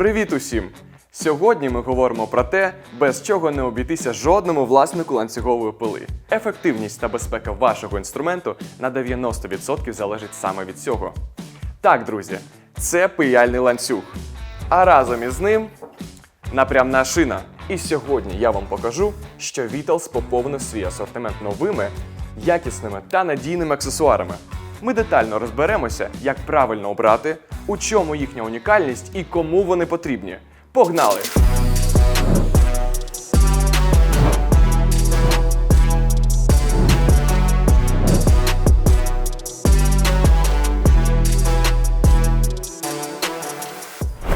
Привіт усім! Сьогодні ми говоримо про те, без чого не обійтися жодному власнику ланцюгової пили. Ефективність та безпека вашого інструменту на 90% залежить саме від цього. Так, друзі, це пияльний ланцюг. А разом із ним напрямна шина. І сьогодні я вам покажу, що Vitals поповнив свій асортимент новими, якісними та надійними аксесуарами. Ми детально розберемося, як правильно обрати, у чому їхня унікальність і кому вони потрібні. Погнали!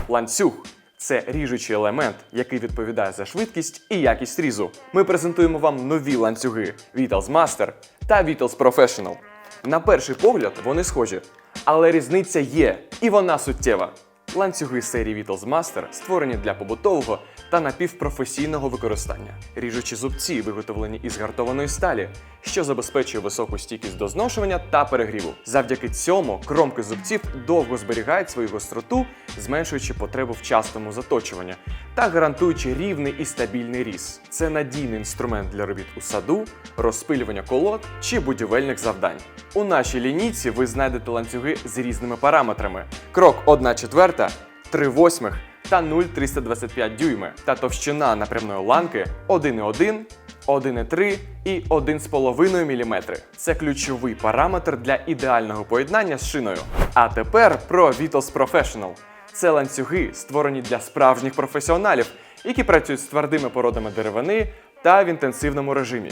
Ланцюг це ріжучий елемент, який відповідає за швидкість і якість різу. Ми презентуємо вам нові ланцюги Vitals Master та Vitals Professional. На перший погляд вони схожі, але різниця є, і вона суттєва. Ланцюги серії Vitals Master створені для побутового та напівпрофесійного використання. Ріжучі зубці виготовлені із гартованої сталі, що забезпечує високу стійкість до зношування та перегріву. Завдяки цьому кромки зубців довго зберігають свою гостроту, зменшуючи потребу в частому заточуванні та гарантуючи рівний і стабільний різ. Це надійний інструмент для робіт у саду, розпилювання колод чи будівельних завдань. У нашій лінійці ви знайдете ланцюги з різними параметрами: крок 1 четверта, 3 восьмих та 0,325 дюйми та товщина напрямної ланки 1,1, 1,3 і 1,5 мм. Це ключовий параметр для ідеального поєднання з шиною. А тепер про Vitals Professional. Це ланцюги, створені для справжніх професіоналів, які працюють з твердими породами деревини та в інтенсивному режимі.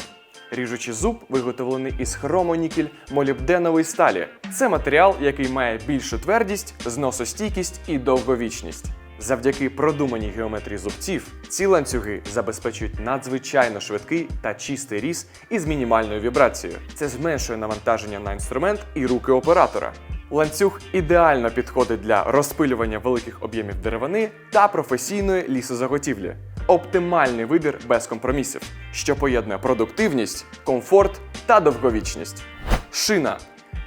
Ріжучий зуб виготовлений із хромонікель молібденової сталі. Це матеріал, який має більшу твердість, зносостійкість і довговічність. Завдяки продуманій геометрії зубців ці ланцюги забезпечують надзвичайно швидкий та чистий різ із мінімальною вібрацією. Це зменшує навантаження на інструмент і руки оператора. Ланцюг ідеально підходить для розпилювання великих об'ємів деревини та професійної лісозаготівлі. Оптимальний вибір без компромісів, що поєднує продуктивність, комфорт та довговічність. Шина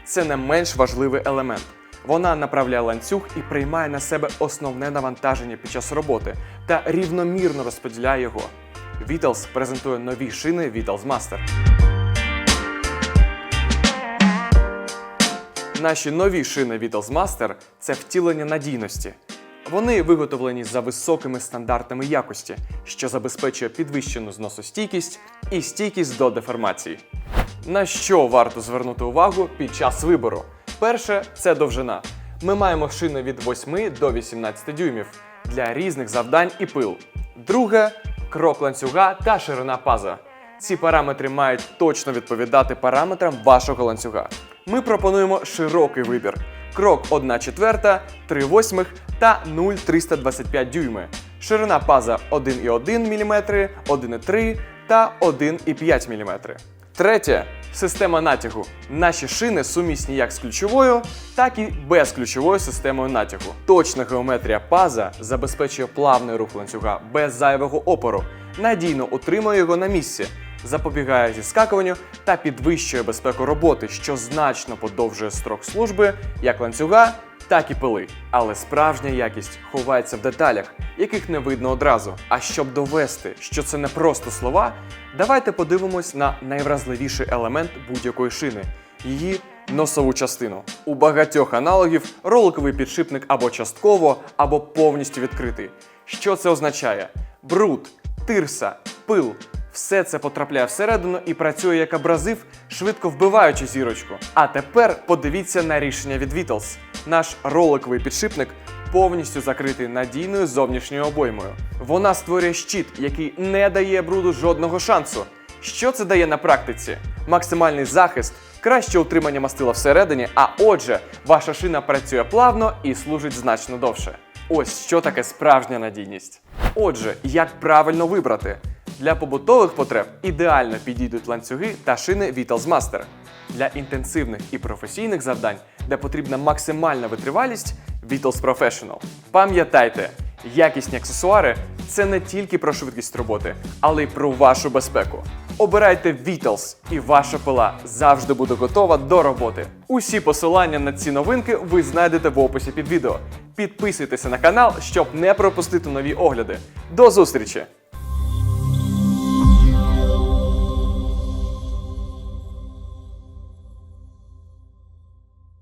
це не менш важливий елемент. Вона направляє ланцюг і приймає на себе основне навантаження під час роботи та рівномірно розподіляє його. Vitals презентує нові шини Vitals Master. Наші нові шини Vitals Master – це втілення надійності. Вони виготовлені за високими стандартами якості, що забезпечує підвищену зносостійкість і стійкість до деформації. На що варто звернути увагу під час вибору? Перше це довжина. Ми маємо шини від 8 до 18 дюймів для різних завдань і пил. Друге крок ланцюга та ширина паза. Ці параметри мають точно відповідати параметрам вашого ланцюга. Ми пропонуємо широкий вибір: крок 1 четверта, 3 восьмих та 0,325 дюйми. Ширина паза 1,1 мм, 1,3 та 1,5 мм. Третє система натягу. Наші шини сумісні як з ключовою, так і без ключовою системою натягу. Точна геометрія паза забезпечує плавний рух ланцюга без зайвого опору, надійно утримує його на місці, запобігає зіскакуванню та підвищує безпеку роботи, що значно подовжує строк служби як ланцюга, так і пили. Але справжня якість ховається в деталях, яких не видно одразу. А щоб довести, що це не просто слова, давайте подивимось на найвразливіший елемент будь-якої шини її носову частину. У багатьох аналогів роликовий підшипник або частково, або повністю відкритий. Що це означає? Бруд, тирса, пил. Все це потрапляє всередину і працює як абразив, швидко вбиваючи зірочку. А тепер подивіться на рішення від Vitals. Наш роликовий підшипник повністю закритий надійною зовнішньою обоймою. Вона створює щит, який не дає бруду жодного шансу. Що це дає на практиці? Максимальний захист, краще утримання мастила всередині, а отже, ваша шина працює плавно і служить значно довше. Ось що таке справжня надійність. Отже, як правильно вибрати? Для побутових потреб ідеально підійдуть ланцюги та шини Vitals Master. Для інтенсивних і професійних завдань, де потрібна максимальна витривалість, Vitals Professional. Пам'ятайте, якісні аксесуари це не тільки про швидкість роботи, але й про вашу безпеку. Обирайте Vitals, і ваша пила завжди буде готова до роботи. Усі посилання на ці новинки ви знайдете в описі під відео. Підписуйтеся на канал, щоб не пропустити нові огляди. До зустрічі!